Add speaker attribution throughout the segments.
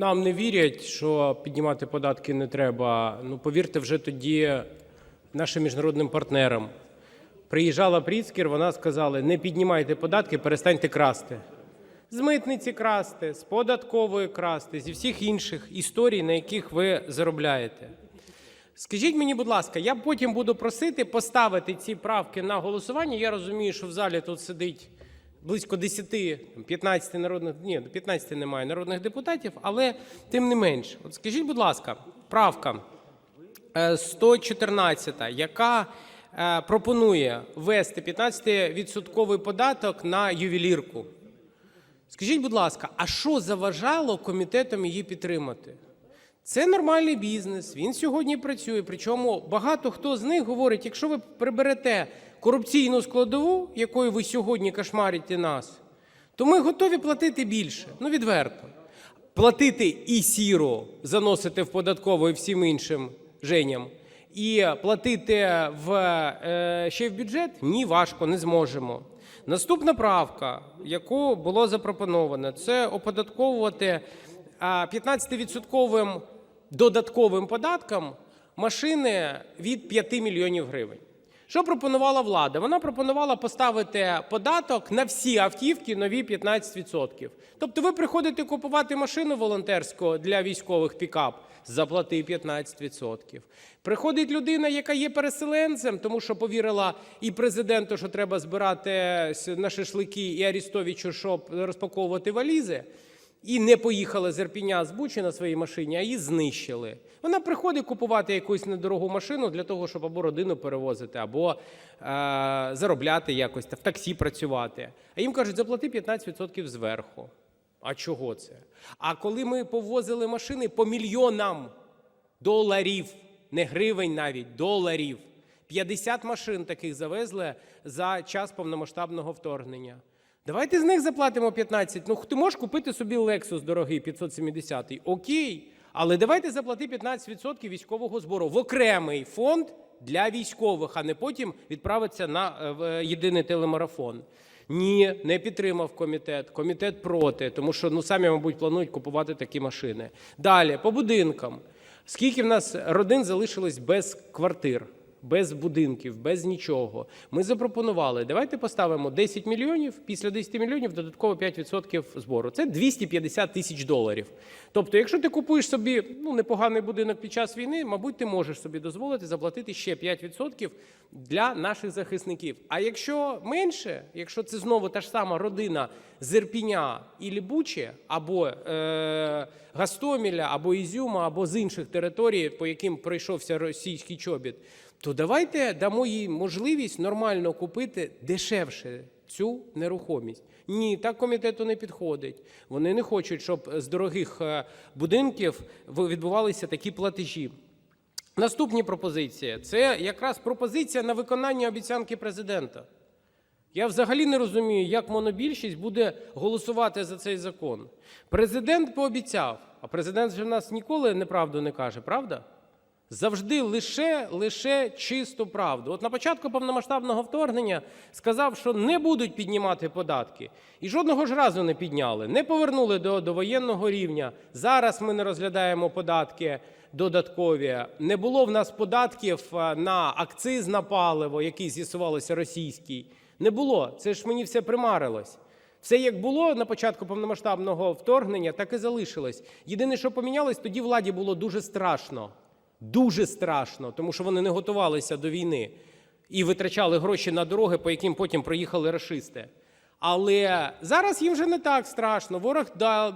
Speaker 1: нам не вірять, що піднімати податки не треба. Ну, повірте вже тоді нашим міжнародним партнерам. Приїжджала Пріцкер, вона сказала: не піднімайте податки, перестаньте красти. З митниці красти, з податкової красти, зі всіх інших історій, на яких ви заробляєте. Скажіть мені, будь ласка, я потім буду просити поставити ці правки на голосування. Я розумію, що в залі тут сидить близько 10-15 народних, ні, 15 немає народних депутатів, але тим не менш. От скажіть, будь ласка, правка е, 114, яка е, пропонує ввести 15% податок на ювелірку. Скажіть, будь ласка, а що заважало комітетам її підтримати? Це нормальний бізнес, він сьогодні працює. Причому багато хто з них говорить, якщо ви приберете корупційну складову, якою ви сьогодні кошмарите нас, то ми готові платити більше. Ну, відверто. Платити і сіру заносити в податкову і всім іншим женям, і платити в, е, ще в бюджет? Ні, важко, не зможемо. Наступна правка, яку було запропоновано, це оподатковувати а, 15-відсотковим додатковим податком машини від 5 мільйонів гривень. Що пропонувала влада? Вона пропонувала поставити податок на всі автівки нові 15%. Тобто ви приходите купувати машину волонтерську для військових пікап, заплати 15%. Приходить людина, яка є переселенцем, тому що повірила і президенту, що треба збирати на шашлики, і Арістовичу, щоб розпаковувати валізи і не поїхала з Ірпіня з Бучі на своїй машині, а її знищили. Вона приходить купувати якусь недорогу машину для того, щоб або родину перевозити, або е, заробляти якось та в таксі працювати. А їм кажуть, заплати 15% зверху. А чого це? А коли ми повозили машини по мільйонам доларів, не гривень навіть, доларів. 50 машин таких завезли за час повномасштабного вторгнення. Давайте з них заплатимо 15. Ну, ти можеш купити собі Lexus дорогий 570. Окей. Але давайте заплати 15% військового збору в окремий фонд для військових, а не потім відправитися на е, е, єдиний телемарафон. Ні, не підтримав комітет. Комітет проти, тому що ну самі, мабуть, планують купувати такі машини. Далі, по будинкам. Скільки в нас родин залишилось без квартир? Без будинків, без нічого. Ми запропонували, давайте поставимо 10 мільйонів, після 10 мільйонів додатково 5% збору. Це 250 тисяч доларів. Тобто, якщо ти купуєш собі ну, непоганий будинок під час війни, мабуть, ти можеш собі дозволити заплатити ще 5% для наших захисників. А якщо менше, якщо це знову та ж сама родина з Ірпіня і Лібучі, або е, Гастоміля, або Ізюма, або з інших територій, по яким пройшовся російський чобіт, то давайте дамо їй можливість нормально купити дешевше цю нерухомість. Ні, так комітету не підходить. Вони не хочуть, щоб з дорогих е, будинків відбувалися такі платежі. Наступні пропозиції це якраз пропозиція на виконання обіцянки президента. Я взагалі не розумію, як монобільшість буде голосувати за цей закон. Президент пообіцяв, а президент же в нас ніколи неправду не каже, правда? Завжди лише лише чисту правду. От на початку повномасштабного вторгнення сказав, що не будуть піднімати податки. І жодного ж разу не підняли, не повернули до, до воєнного рівня. Зараз ми не розглядаємо податки додаткові. Не було в нас податків на акциз на паливо, який з'ясувалося російський. Не було. Це ж мені все примарилось. Все як було на початку повномасштабного вторгнення, так і залишилось. Єдине, що помінялось, тоді владі було дуже страшно. Дуже страшно, тому що вони не готувалися до війни і витрачали гроші на дороги, по яким потім проїхали рашисти. Але зараз їм вже не так страшно. Ворог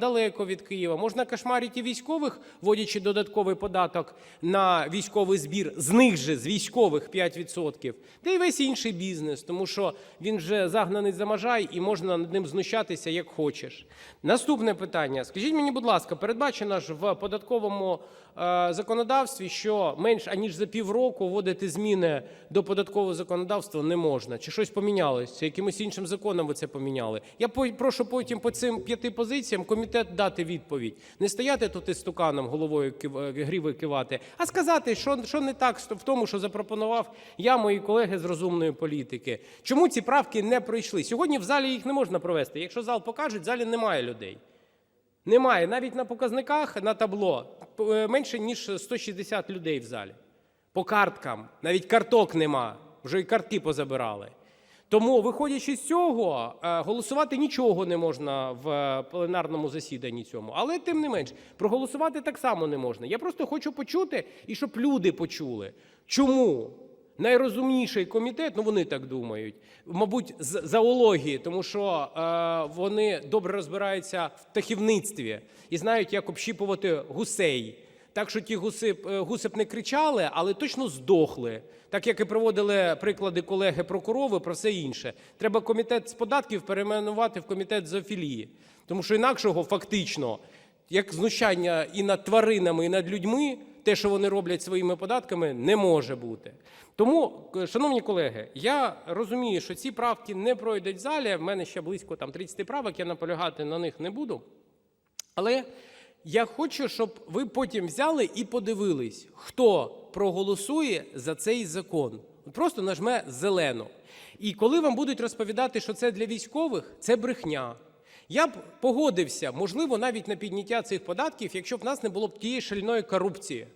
Speaker 1: далеко від Києва. Можна кошмарити військових, вводячи додатковий податок на військовий збір, з них же з військових 5%, та й весь інший бізнес, тому що він вже загнаний за можай і можна над ним знущатися як хочеш. Наступне питання: скажіть мені, будь ласка, передбачено ж в податковому е, законодавстві, що менш аніж за півроку вводити зміни до податкового законодавства не можна. Чи щось помінялося? Якимось іншим законом ви це поміняли? Я прошу потім по цим п'яти позиціям комітет дати відповідь. Не стояти тут із стуканом головою грівою кивати, а сказати, що, що не так в тому, що запропонував я, мої колеги з розумної політики. Чому ці правки не пройшли? Сьогодні в залі їх не можна провести. Якщо зал покажуть, в залі немає людей. Немає навіть на показниках на табло е, менше ніж 160 людей в залі. По карткам навіть карток нема, вже і картки позабирали. Тому, виходячи з цього, е, голосувати нічого не можна в е, пленарному засіданні цьому. Але тим не менш, проголосувати так само не можна. Я просто хочу почути і щоб люди почули, чому найрозумніший комітет, ну вони так думають, мабуть, з зоології, тому що е, вони добре розбираються в птахівництві і знають, як общіпувати гусей. Так що ті гуси, е, гуси б не кричали, але точно здохли. Так як і проводили приклади колеги про корови, про все інше. Треба комітет з податків перейменувати в комітет зоофілії. Тому що інакшого фактично, як знущання і над тваринами, і над людьми, те, що вони роблять своїми податками, не може бути. Тому, е, шановні колеги, я розумію, що ці правки не пройдуть в залі. В мене ще близько там 30 правок, я наполягати на них не буду. Але я хочу, щоб ви потім взяли і подивились, хто проголосує за цей закон. Просто нажме зелену. І коли вам будуть розповідати, що це для військових, це брехня. Я б погодився, можливо, навіть на підняття цих податків, якщо б в нас не було б тієї шальної корупції,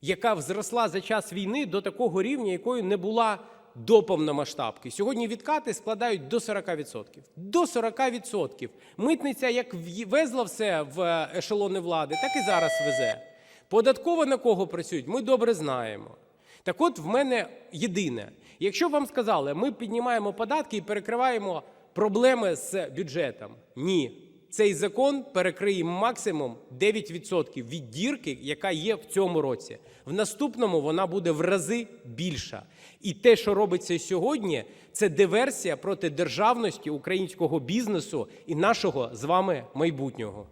Speaker 1: яка взросла за час війни до такого рівня, якою не була до повномасштабки. Сьогодні відкати складають до 40%. До 40%. Митниця як везла все в ешелони влади, так і зараз везе. Податково на кого працюють, ми добре знаємо. Так от в мене єдине: якщо вам сказали, ми піднімаємо податки і перекриваємо проблеми з бюджетом. Ні. Цей закон перекриє максимум 9% від дірки, яка є в цьому році. В наступному вона буде в рази більша. І те, що робиться сьогодні, це диверсія проти державності українського бізнесу і нашого з вами майбутнього.